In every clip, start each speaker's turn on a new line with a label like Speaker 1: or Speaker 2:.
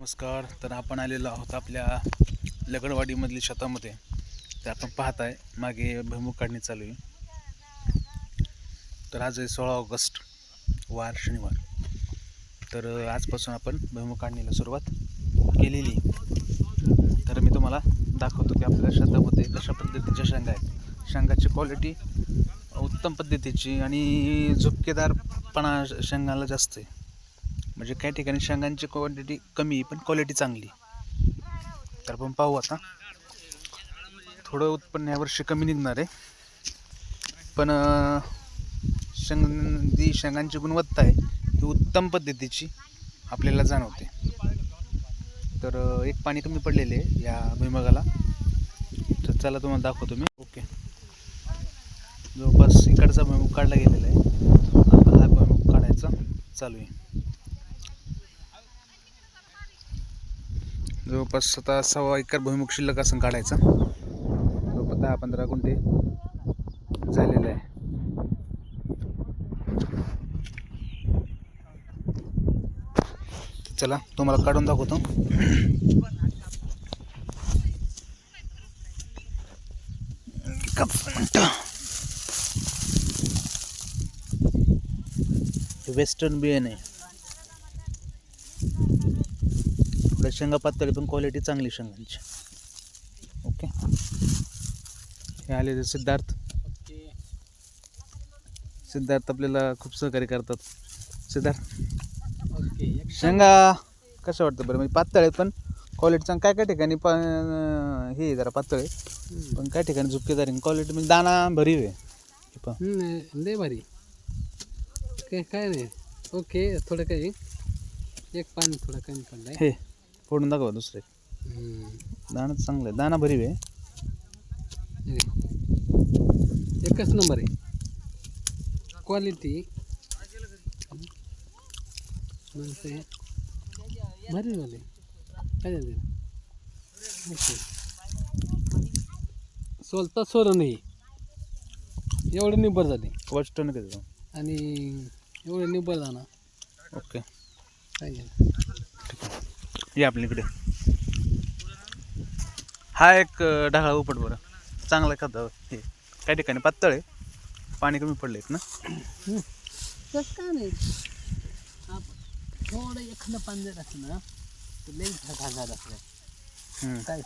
Speaker 1: नमस्कार तर आपण आलेलो आहोत आपल्या लगडवाडीमधील शेतामध्ये. ते आपण पाहत आहे मागे भुईमुग काढणी चालू आहे. तर आज आहे सोळा ऑगस्ट वार शनिवार. तर आजपासून आपण भुईमुग काढणीला सुरुवात केलेली तर मी तुम्हाला दाखवतो की आपल्या शेतामध्ये कशा पद्धतीच्या शेंगा आहेत. शेंगाची क्वालिटी उत्तम पद्धतीची आणि झुपकेदारपणा शेंगाला जास्त आहे. म्हणजे काही ठिकाणी शेंगांची क्वांटिटी कमी आहे, पण क्वालिटी चांगली तर आपण पाहू आता. थोडं उत्पन्न यावर्षी कमी निघणार आहे. पण शेंग जी शेंगांची गुणवत्ता आहे ती उत्तम पद्धतीची आपल्याला जाणवते. तर एक पाणी कमी पडलेले आहे या भुईमगाला. तर चला तुम्हाला दाखवतो मी. ओके. जवळपास इकडचा भुईमुग काढला गेलेला आहे. आता हा भुईमुग काढायचा. चालू आहे. जवळपास आता सव्वा एकर भुईमुख शिल्लक असं काढायचं. जवळपास दहा पंधरा गुंठे झालेलं आहे. चला तुम्हाला काढून दाखवतो. वेस्टर्न बियाणे. थोड्या शेंगा पातळी पण क्वालिटी चांगली शेंगांची. ओके हे आलेले सिद्धार्थ. सिद्धार्थ आपल्याला खूप सहकार्य करतात. सिद्धार्थ?
Speaker 2: ओके
Speaker 1: शेंगा कसं वाटतं बरं? म्हणजे पातळ आहे पण क्वालिटी चांग काय काय ठिकाणी पा हे जरा पातळ आहे. पण काय ठिकाणी झुपकेदार आहे क्वालिटी म्हणजे दाना भरीव आहे.
Speaker 2: लय भारी. काय काय नाही. ओके थोडं काही. एक पान थोडं कमी पडलंय.
Speaker 1: हे. फोडून दाखवा दुसरे. दाणा चांगलं आहे दाना भरीव आहे.
Speaker 2: हे. एकच नंबर आहे. क्वालिटी भारी झाले. काय झाले? सोलता सोलं नाही. एवढं निब्बर झाले.
Speaker 1: कवच टन?
Speaker 2: आणि एवढं निब्बर झाला.
Speaker 1: ओके
Speaker 2: काय झालं?
Speaker 1: ये आपल्याकडे. हा एक अं, ढगाळ उपट बरं. चांगला खाता हे काही ठिकाणी पातळ आहे. पाणी कमी पडले ना.
Speaker 2: तसं काय नाही? आप- थोडं एखादं पान जर असलं ना तर लई असलं. काय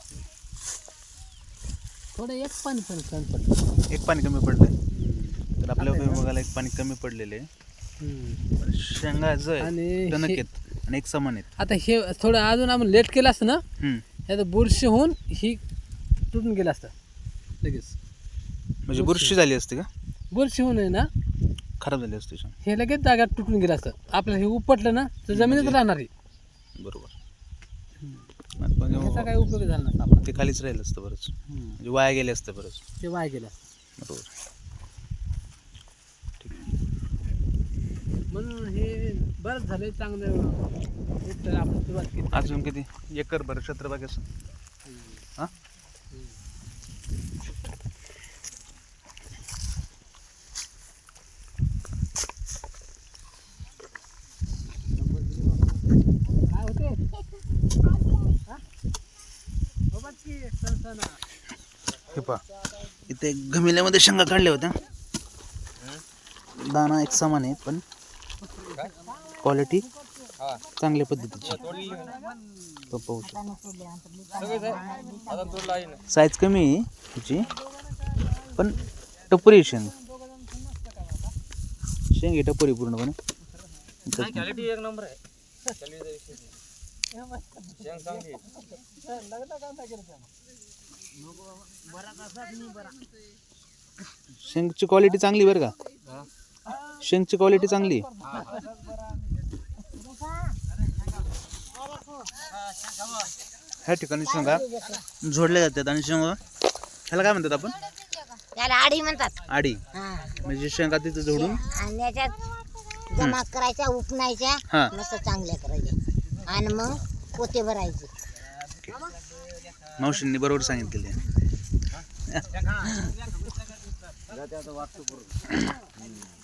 Speaker 2: थोडं एक पाणी पण कमी पडलं.
Speaker 1: एक पाणी कमी पडलंय. तर आपल्या भुईमुगाला एक पाणी कमी पडलेले पण शेंगा ज
Speaker 2: आणि
Speaker 1: आहेत. आणि एक समान आहेत.
Speaker 2: आता हे थोडं अजून आपण लेट केलं असतं ना
Speaker 1: हम्म.
Speaker 2: याचं बुरशी होऊन ही तुटून गेलं असतं लगेच.
Speaker 1: म्हणजे बुरशी. झाली असते का?
Speaker 2: बुरशी होऊन आहे ना
Speaker 1: खराब झाली असते.
Speaker 2: हे लगेच जागा तुटून गेलं असतं. आपल्याला हे उपटलं ना तर जमिनीत
Speaker 1: म्हणजे-
Speaker 2: राहणार आहे.
Speaker 1: बरोबर. पण
Speaker 2: काही उपयोग झाला नसता आपला.
Speaker 1: ते खालीच राहिलं असतं बरंच. म्हणजे वाया गेले असतं बरंच.
Speaker 2: ते वाया गेलं असतं.
Speaker 1: बरोबर.
Speaker 2: म्हणून हे बरंच झालं चांगलं उपटायला आपण सुरुवात केली.
Speaker 1: अजून किती? एकर बरं हां?
Speaker 2: काय होते हा? हो.
Speaker 1: हे पहा. इथे घमिल्यामध्ये शेंगा काढल्या होत्या. दाना एक समान आहे पण क्वालिटी चांगल्या पद्धतीची. तो पाहू साईज कमी आहे तिची पण टपोरी आहे शेंग. शेंग आहे टपोरी पूर्णपणे.
Speaker 3: एक नंबर आहे.
Speaker 1: शेंगची क्वालिटी चांगली बरं का? शेंगची क्वालिटी चांगली ह्या ठिकाणी शेंगा झोडल्या जातात. आणि शेंगा ह्याला काय म्हणतात आपण?
Speaker 4: त्याला आडी म्हणतात.
Speaker 1: आडी.
Speaker 4: हा.
Speaker 1: म्हणजे शेंगा तिथं झोडून
Speaker 4: आणि त्याच्यात जमा करायच्या उपनायच्या
Speaker 1: हा.
Speaker 4: मस्त चांगल्या करायच्या. आणि मग पोते भरायचे.
Speaker 1: मावशींनी बरोबर सांगितलेले.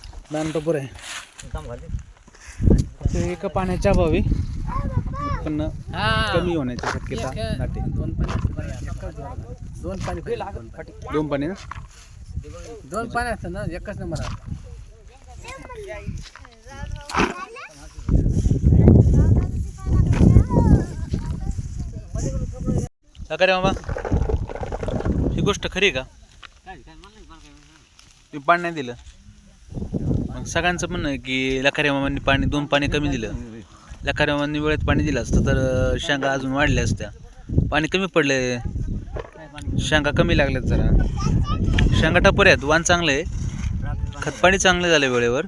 Speaker 3: तू काम घालते तू
Speaker 1: दान टोपर आहे
Speaker 3: तू
Speaker 1: एका पाण्याच्या अभावी उत्पन्न कमी होण्याची शक्यता दाटे
Speaker 2: दोन पाणी दोन पाणी
Speaker 1: दोन पाणी ना
Speaker 2: दोन पाणी असतं ना एकच नंबर
Speaker 1: का रे मामा ही गोष्ट खरी का? मी पाणी नाही दिलं. सगळ्यांचं म्हणणं आहे की लखाऱ्या मामांनी पाणी दोन पाणी कमी दिलं. लखाऱ्या मामांनी वेळेत पाणी दिलं असतं तर शेंगा अजून वाढल्या असत्या. पाणी कमी पडले. शेंगा कमी लागल्यात जरा. शेंगा टपोर आहेत वाण चांगलं आहे. खतपाणी चांगलं झालं वेळेवर.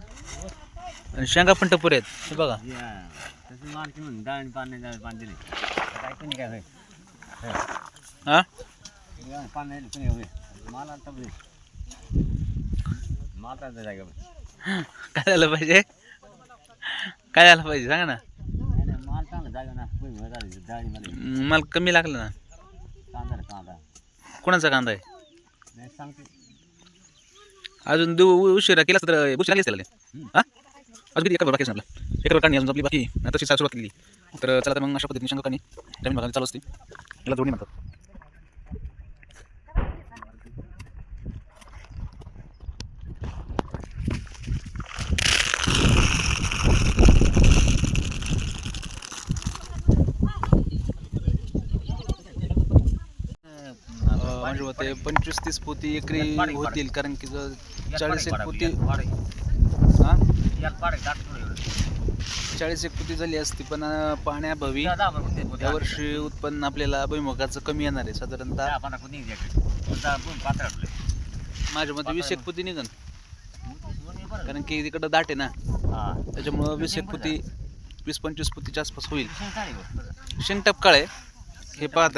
Speaker 1: आणि शेंगा पण टपोर आहेत हे बघा.
Speaker 3: म्हणून पाणी पाणी काय काय
Speaker 1: हां?
Speaker 3: मला
Speaker 1: काय झालं पाहिजे? काय झालं पाहिजे? सांगा ना.
Speaker 3: माल चांगला जागा ना
Speaker 1: कमी लागलं ना.
Speaker 3: कांदा रे कांदा
Speaker 1: कोणाचा कांदा आहे?
Speaker 3: नाही सांगते
Speaker 1: अजून देऊ उशिरा केला तर उशिरा लागेल त्याला हा? अजून किती? एका बाकी आपला एका काढणी अजून आपली बाकी. आहे. आता तशी सुरुवात केली. तर चला तर मग अशा पद्धतीने शंका काढणी जमीन भागाने चालू असते याला जोडणी म्हणतात. होते पंचवीस तीस पोती एकरी होतील कारण की चाळीस एक पोती हा? चाळीस एक पोती झाली असती पण पाण्याभावी यावर्षी उत्पन्न आपल्याला भुईमुगाचं कमी येणार आहे साधारणतः माझ्या मते वीस एक पोती निघन. कारण की तिकडं दाट आहे ना. त्याच्यामुळं वीस एक पोती वीस पंचवीस पोतीच्या आसपास होईल. शेंग टपकाळ आहे. हे पाहत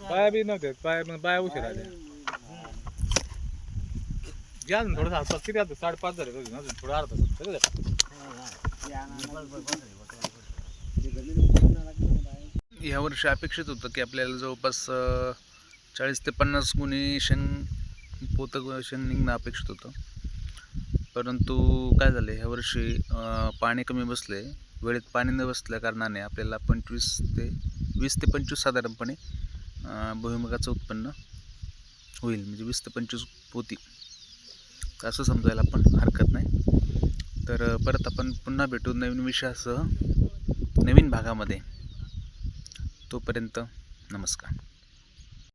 Speaker 5: पाया बी नव्हते पाया पाया उशीर आले. घ्या ना थोडं हात किती आता साडेपाच झाले अजून अजून थोडं अर्धा तास. सगळं
Speaker 1: ह्या वर्षी अपेक्षित होतं की आपल्याला जवळपास चाळीस ते पन्नास गुणी शेण पोतं शेण निघणं अपेक्षित होतं. परंतु काय झालं ह्या वर्षी पाणी कमी बसले. वेळेत पाणी न बसल्या कारणाने आपल्याला पंचवीस ते वीस ते पंचवीस साधारणपणे भुईमुगाचं उत्पन्न होईल. म्हणजे वीस ते पंचवीस पोती. तर असं समजायला पण हरकत नाही. तर परत आपण पुन्हा भेटू नवीन विषयासह नवीन भागामध्ये. तोपर्यंत नमस्कार.